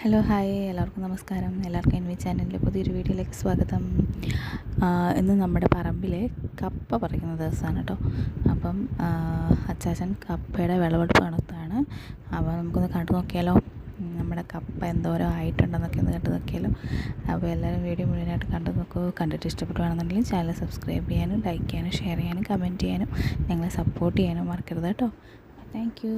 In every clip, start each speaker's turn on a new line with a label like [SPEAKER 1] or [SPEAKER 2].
[SPEAKER 1] Hello hi. എല്ലാവർക്കും നമസ്കാരം. എല്ലാവർക്കും എൻ വി ചാനലിന്റെ പുതിയൊരു വീഡിയോയിലേക്ക് സ്വാഗതം. ഇന്ന് നമ്മുടെ പറമ്പിലെ കപ്പ പറിക്കുന്ന ദിവസമാണ് കേട്ടോ. അപ്പം അച്ചാച്ചൻ കപ്പയുടെ വിളവെടുപ്പ് നടത്താണ് അപ്പോൾ നമുക്കൊന്ന് കണ്ടു നോക്കിയാലോ. നമ്മുടെ കപ്പ എന്തോരം ആയിട്ടുണ്ടെന്നൊക്കെ ഒന്ന് കണ്ടു നോക്കിയാലോ. അപ്പോൾ എല്ലാവരും വീഡിയോ മുഴുവനായിട്ട് കണ്ടു നോക്കൂ. കണ്ടിട്ട് ഇഷ്ടപ്പെടുകയാണെന്നുണ്ടെങ്കിൽ ചാനൽ സബ്സ്ക്രൈബ് ചെയ്യാനും ലൈക്ക് ചെയ്യാനും ഷെയർ ചെയ്യാനും കമന്റ് ചെയ്യാനും ഞങ്ങളെ സപ്പോർട്ട് ചെയ്യാനും മറക്കരുത് കേട്ടോ. Thank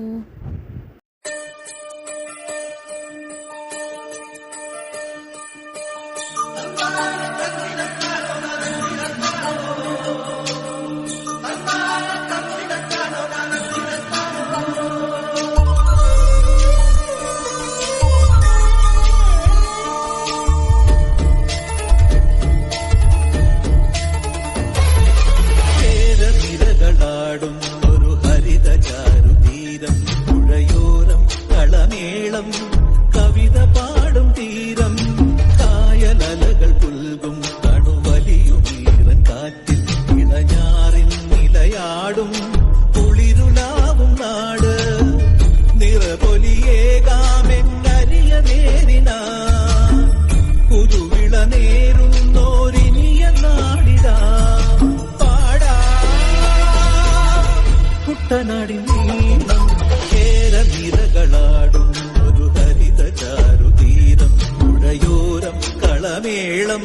[SPEAKER 2] Thank you. കുട്ടനാടി നീളം ഒരു ഹരിത ചാരുതീരം പുഴയോരം കളമേളം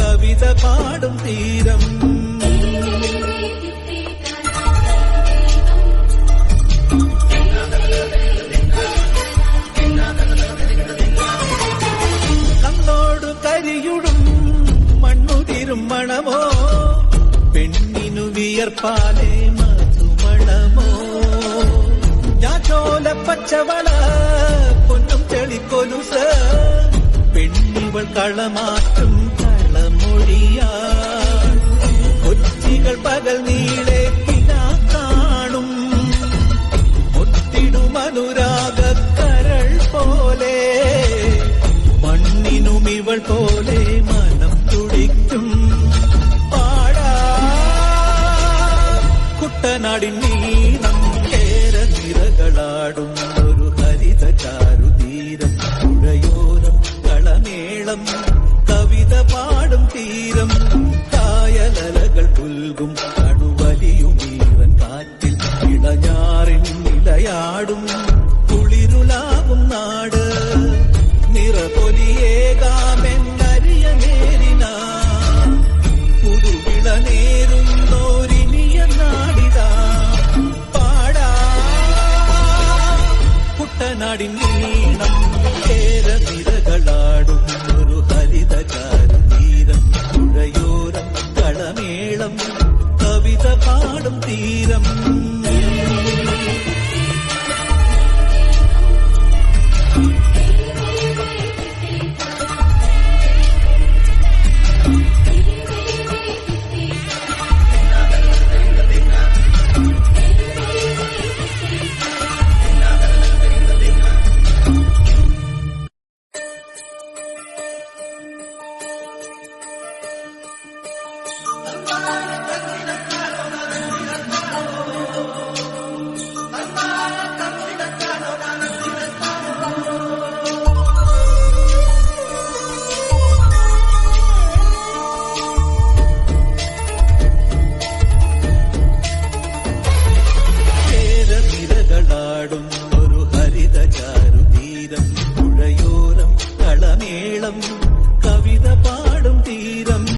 [SPEAKER 2] കവിത പാടും തീരം. കരിയുടും മണമോ? പെണ്ണിനു വിയർപ്പാലേ பெரியவள பொன்னும் செளி கொலுச. பெண்ணிவள் களமாட்டும் களமொழியா. கொச்சிகள் பகல் நீளே கிடா காணும். முத்திடும் அனுராக கரள் போலே. மண்ணினும் இவள் போலே மனம் துடிக்கும். பாடா குட்ட நாடின் நீ കേര നിരകളാടും ഒരു ഹരിത ചാരുതീരം പുഴയോരം കളമേളം കവിത പാടും തീരം. കായലലകൾ പുൽകും കണുവലിയും ഈറൻ കാറ്റിൽ ഇളഞ്ഞാറിൻ നിലയാടും. കുട്ടനാടിൻ നീളം കേര നിരകളാടും ഒരു ഹരിത Thank you.